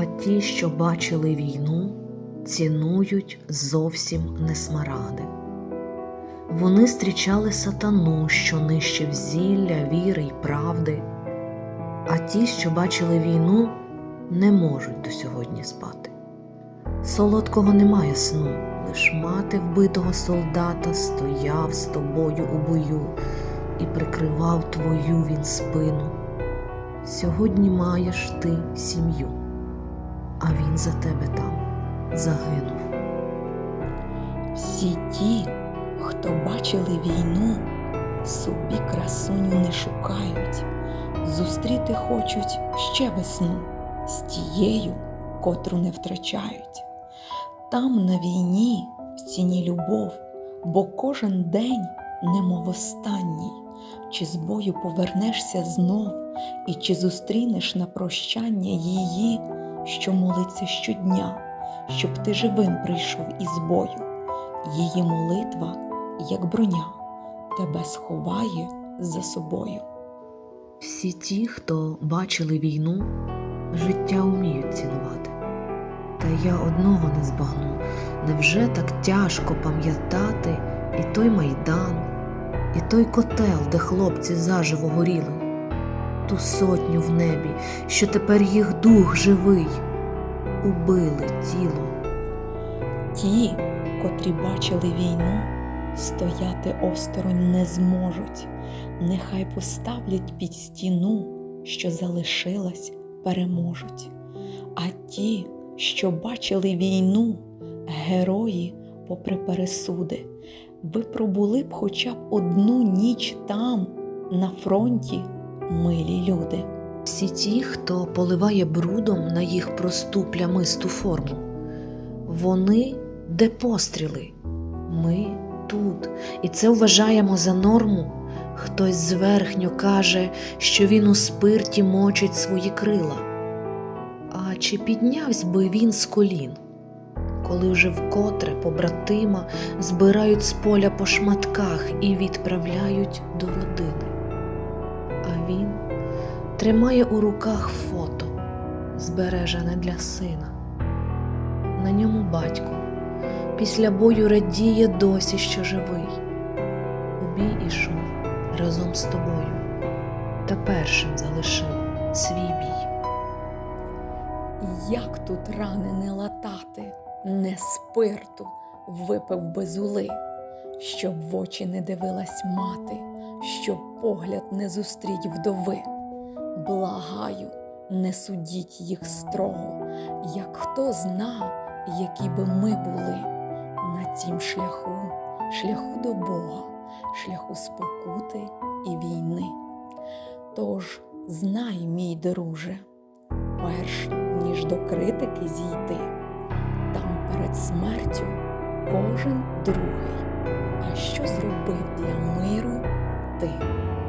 А ті, що бачили війну, цінують зовсім не смарагди. Вони зустрічали сатану, що нищив зілля, віри й правди, а ті, що бачили війну, не можуть до сьогодні спати. Солодкого немає сну, лиш мати вбитого солдата стояв з тобою у бою і прикривав твою він спину. Сьогодні маєш ти сім'ю, а він за тебе там загинув. Всі ті, хто бачили війну, собі красуню не шукають, зустріти хочуть ще весну з тією, котру не втрачають. Там на війні в ціні любов, бо кожен день, немов останній, чи з бою повернешся знов, і чи зустрінеш на прощання її, що молиться щодня, щоб ти живим прийшов із бою. Її молитва, як броня, тебе сховає за собою. Всі ті, хто бачили війну, життя вміють цінувати. Та я одного не збагну, невже так тяжко пам'ятати і той майдан, і той котел, де хлопці заживо горіли, ту сотню в небі, що тепер їх дух живий, убили тіло. Ті, котрі бачили війну, стояти осторонь не зможуть, нехай поставлять під стіну, що залишилась, переможуть. А ті, що бачили війну, герої, попри пересуди, ви пробули б хоча б одну ніч там, на фронті, милі люди. Всі ті, хто поливає брудом на їх просту плямисту форму. Вони де постріли, ми тут, і це вважаємо за норму. Хтось зверхньо каже, що він у спирті мочить свої крила. А чи піднявсь би він з колін, коли вже вкотре побратима збирають з поля по шматках і відправляють до родини? А він тримає у руках фото, збережене для сина. На ньому батько після бою радіє досі, що живий. У бій ішов разом з тобою та першим залишив свій бій. Як тут рани не латати, не спирту випив без ули, щоб в очі не дивилась мати, щоб погляд не зустріть вдови. Благаю, не судіть їх строго, як хто зна, які би ми були на тім шляху, шляху до Бога, шляху спокути і війни. Тож знай, мій друже, перш ніж до критики зійти, там перед смертю кожен другий. А що зробив для миру सकते हैं